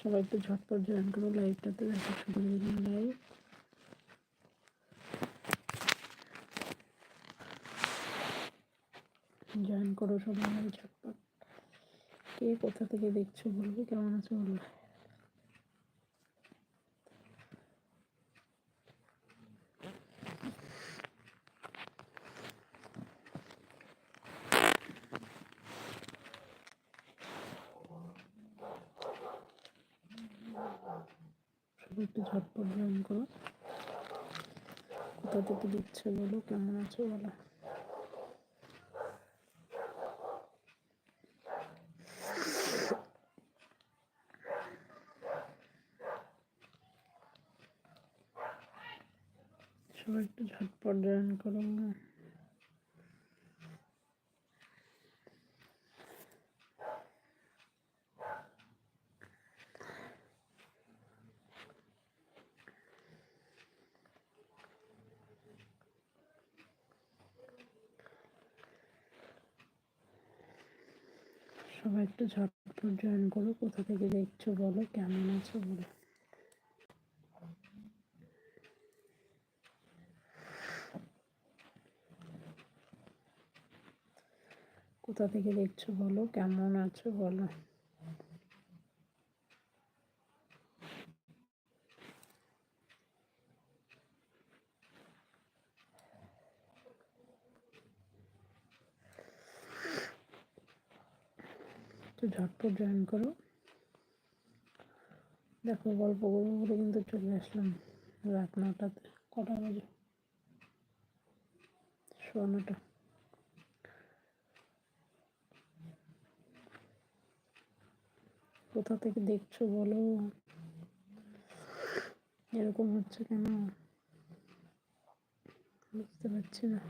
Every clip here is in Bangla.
সবাই একটু ঝটপট জয়েন করো লাইভটাতে দেখো দিন লাইভ জয়েন করো সবাই ঝটপট। কে কোথা থেকে দেখছ বলবে? কেমন আছো বলবে? সবাই একটু ঝটপট জয়েন করো। কোথা থেকে দিচ্ছে বলো? কেমন আছো বলো? সবাই একটু ঝটপট জয়েন করো সবাই একটু ঝটপট জয়েন করো। কোথা থেকে দেখছ বলো? কেমন আছো বলো? কোথা থেকে দেখছ বলো? কেমন আছো বলো? একটু ঝটপট জয়েন করো। দেখো, গল্প করব বলে কিন্তু চলে আসলাম রাত নটাতে। কটা বাজে? সোয়া কোথা থেকে দেখছ বলো? এরকম হচ্ছে কেন? বুঝতে পারছি না।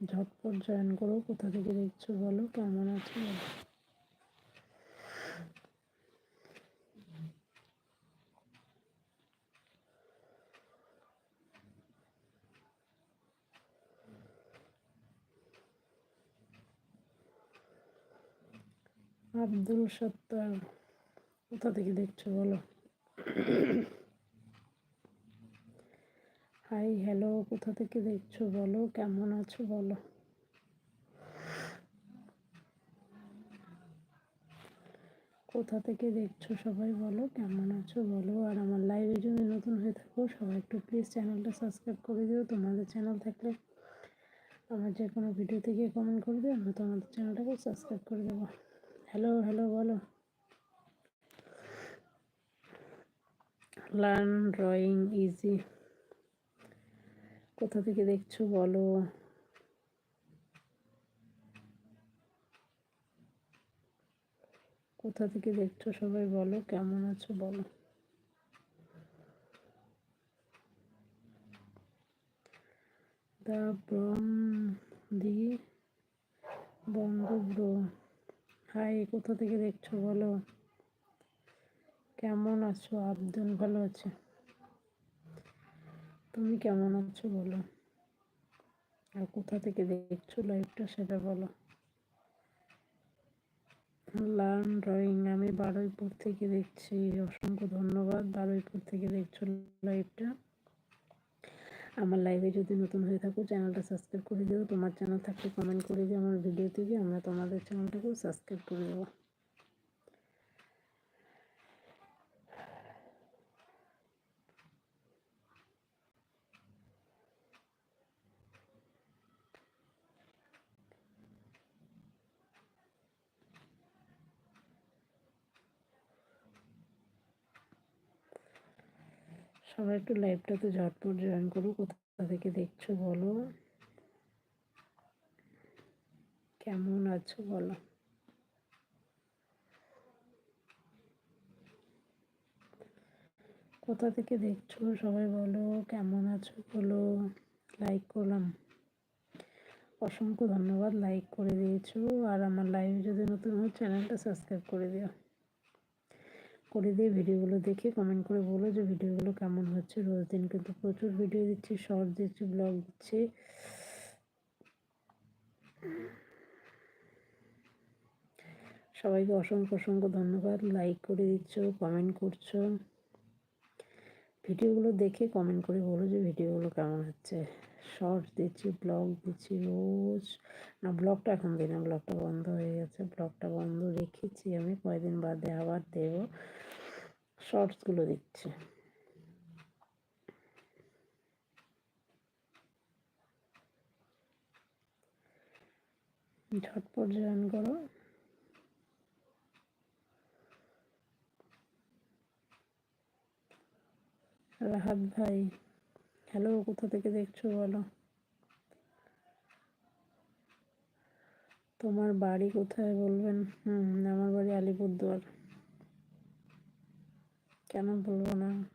ঝটপট জয়েন করো, কোথা থেকে দেখছ বলো, কেমন আছো? আব্দুল সত্তার, কোথা থেকে দেখছ বলো? হাই, হ্যালো, কোথা থেকে দেখছ বলো? কেমন আছো বলো? কোথা থেকে দেখছ সবাই বলো? কেমন আছো বলো? আর আমার লাইভে যদি নতুন হয়ে থাকো, সবাই একটু প্লিজ চ্যানেলটা সাবস্ক্রাইব করে দিও। তোমাদের চ্যানেল থাকলে আমার যে কোনো ভিডিও থেকে কমেন্ট করে দিও, আমি তোমাদের চ্যানেলটাকে সাবস্ক্রাইব করে দেবো। হ্যালো হ্যালো বলো। লার্ন ড্রয়িং ইজি কোথা থেকে দেখছ বলো? কোথা থেকে দেখছ সবাই বলো, কেমন আছো বলো? হাই কোথা থেকে দেখছ বলো? কেমন আছো? আব্দুল ভালো আছে। তুমি কেমন আছো বলো? আর কোথা থেকে দেখছ লাইভটা সেটা বলো। লার্ন ড্রয়িং, আমি বারুইপুর থেকে দেখছি। অসংখ্য ধন্যবাদ বারুইপুর থেকে দেখছ লাইভটা আমার লাইভে যদি নতুন হয়ে থাকো চ্যানেলটা সাবস্ক্রাইব করে দিও। তোমার চ্যানেল থাকলে কমেন্ট করে দিও আমার ভিডিও থেকে আমরা তোমাদের চ্যানেলটাকেও সাবস্ক্রাইব করে দেবো। সবাই একটু লাইভটাতে ঝটপট জয়েন করো কোথা থেকে দেখছ বলো? কেমন আছো বলো? কোথা থেকে দেখছ সবাই বলো, কেমন আছো বলো? লাইক করলাম। অসংখ্য ধন্যবাদ লাইক করে দিয়েছ। আর আমার লাইভ যদি নতুন হয় চ্যানেলটা সাবস্ক্রাইব করে দিও। করে দিয়ে ভিডিওগুলো দেখে কমেন্ট করে বলো যে ভিডিওগুলো কেমন হচ্ছে রোজ দিন। কিন্তু প্রচুর ভিডিও দিচ্ছি শর্ট দিচ্ছি ব্লগ দিচ্ছি। সবাইকে অসংখ্য অসংখ্য ধন্যবাদ। লাইক করে দিচ্ছ কমেন্ট করছ। ভিডিওগুলো দেখে কমেন্ট করে বলো যে ভিডিওগুলো কেমন হচ্ছে। শর্টস দিচ্ছি ব্লগ দিচ্ছি রোজ। না ব্লগটা এখন দিই না ব্লগটা বন্ধ হয়ে গেছে। ব্লগটা বন্ধ রেখেছি আমি কয়েকদিন বাদে আবার দেবো। শর্টসগুলো দিচ্ছি। ঝটপট জয়েন করো। রাহাত ভাই হ্যালো কোথা থেকে দেখছ বলো? তোমার বাড়ি কোথায় বলবেন? হুম, আমার বাড়ি আলিপুরদুয়ার। কেন বলব না?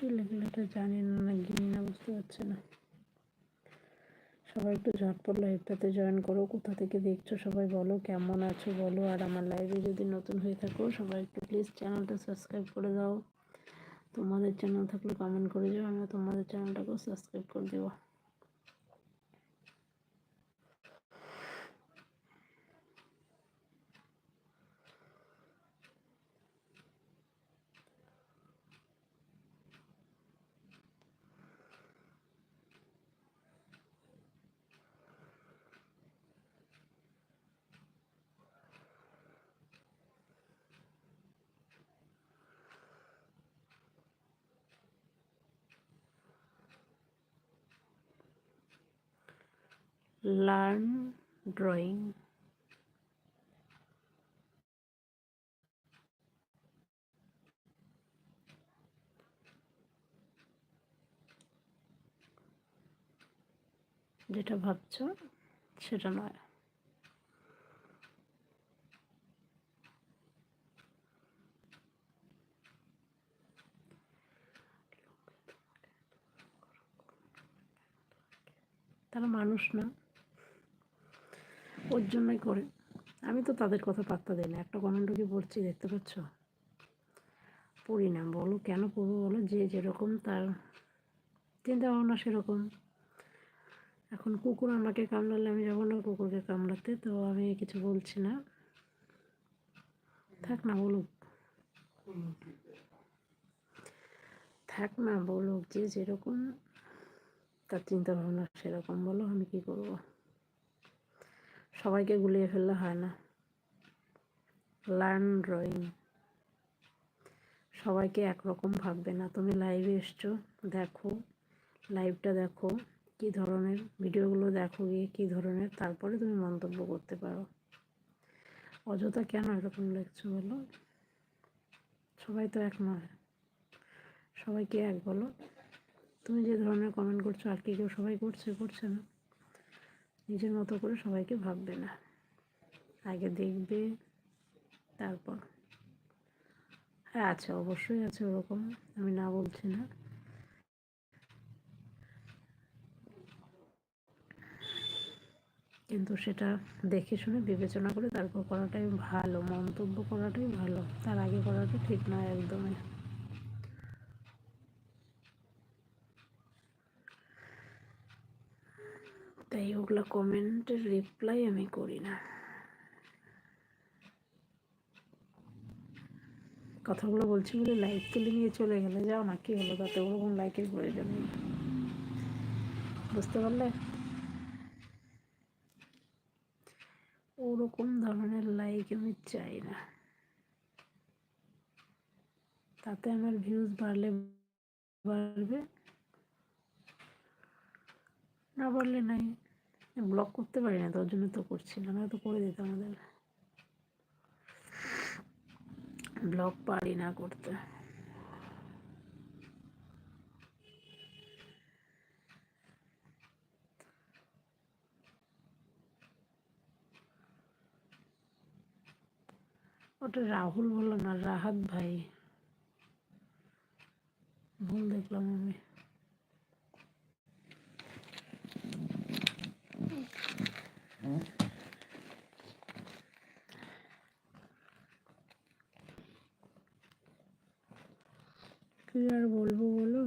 কি লেখলে জানি না না গিনি না, বুঝতে পারছি না। সবাই একটু ঝটপট লাইভটাতে জয়েন করো, কোথা থেকে দেখছ সবাই বলো, কেমন আছো বলো, আর আমার লাইভে যদি নতুন হয়ে থাকো, সবাই একটু প্লিজ চ্যানেলটা সাবস্ক্রাইব করে দাও। তোমাদের চ্যানেল থাকলে কমেন্ট করে যাও আমি তোমাদের চ্যানেলটাকেও সাবস্ক্রাইব করে দেবো। Learn drawing. যেটা ভাবছ সেটা নয়। তারা মানুষ না। ওর জন্যই করে। আমি তো তাদের কথা পাত্তা দিই না। একটা কমেন্টও কি পড়ছি দেখতে পাচ্ছ? পড়ি না। বলো, কেন পড়ব বলো? যে যেরকম তার চিন্তা ভাবনা সেরকম। এখন কুকুর আমাকে কামড়ালে আমি যাব না কুকুরকে কামড়াতে, তো আমি কিছু বলছি না। থাক না, বলুক। থাক না, বলুক। যে যেরকম তার চিন্তা ভাবনা সেরকম। বলো, আমি কি করব? সবাইকে গুলিয়ে ফেললে হয় না। লার্ন ড্রয়িং সবাইকে একরকম ভাববে না। তুমি লাইভে এসছো, দেখো। লাইভটা দেখো, কি ধরনের ভিডিওগুলো দেখো গিয়ে কী ধরনের, তারপরে তুমি মন্তব্য করতে পারো। অযথা কেন এরকম লিখছো বলো? সবাই তো এক নয়। সবাইকে এক বলো। তুমি যে ধরনের কমেন্ট করছ আর কি কেউ সবাই করছে করছে না। নিজের মতো করে সবাইকে ভাববে না। আগে দেখবে, তারপর। হ্যাঁ আছে, অবশ্যই আছে ওরকম, আমি না বলছি না। কিন্তু সেটা দেখে শুনে বিবেচনা করে তারপর করাটাই ভালো, মন্তব্য করাটাই ভালো। তার আগে করাটা ঠিক নয় একদমই। তাই ওগুলো কমেন্টের রিপ্লাই আমি করি না। কথাগুলো বলছি বলে লাইক তুলে নিয়ে চলে গেলে, যাও না, কি হলো? তাতে ওরকম লাইকের প্রয়োজন নেই। বুঝতে পারলে? ওরকম ধরনের লাইক আমি চাই না। তাতে আমার ভিউজ বাড়লে বাড়বে। না বললে নাই। ব্লক করতে পারি না, তার জন্য তো করছি না তো করে দিতাম আমাদের। ব্লক পারি না করতে। ওটা রাহুল বলল না, রাহাত ভাই। ভুল দেখলাম আমি। যে আর বলব বলো?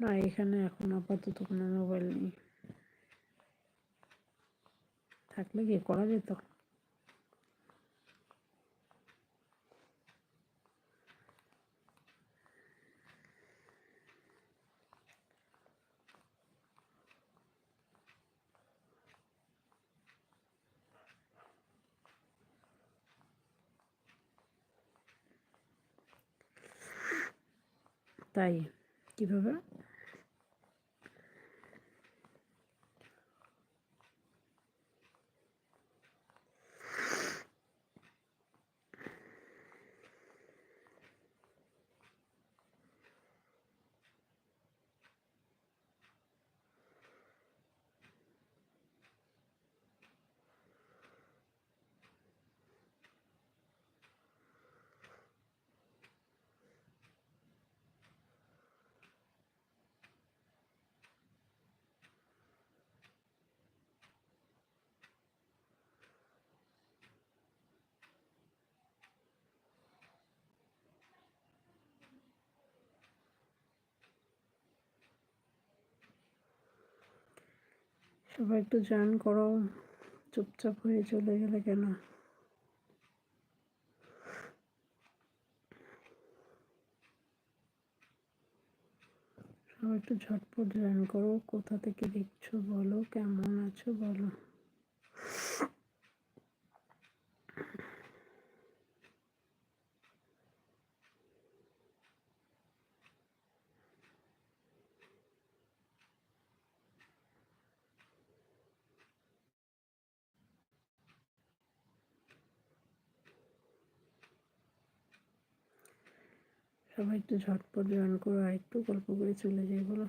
না, এখানে এখন আপাতত কোনো মোবাইল নেই। থাকলে কি করা যেত? তাই কীভাবে? সবাই একটু জয়েন করো, চুপচাপ হয়ে চলে গেলে কেন? সবাই একটু ঝটপট জয়েন করো, কোথা থেকে দেখছ বলো, কেমন আছো বলো। সবাই একটু ঝটপট জয়েন করো আর একটু গল্প করে চলে যাই বলো।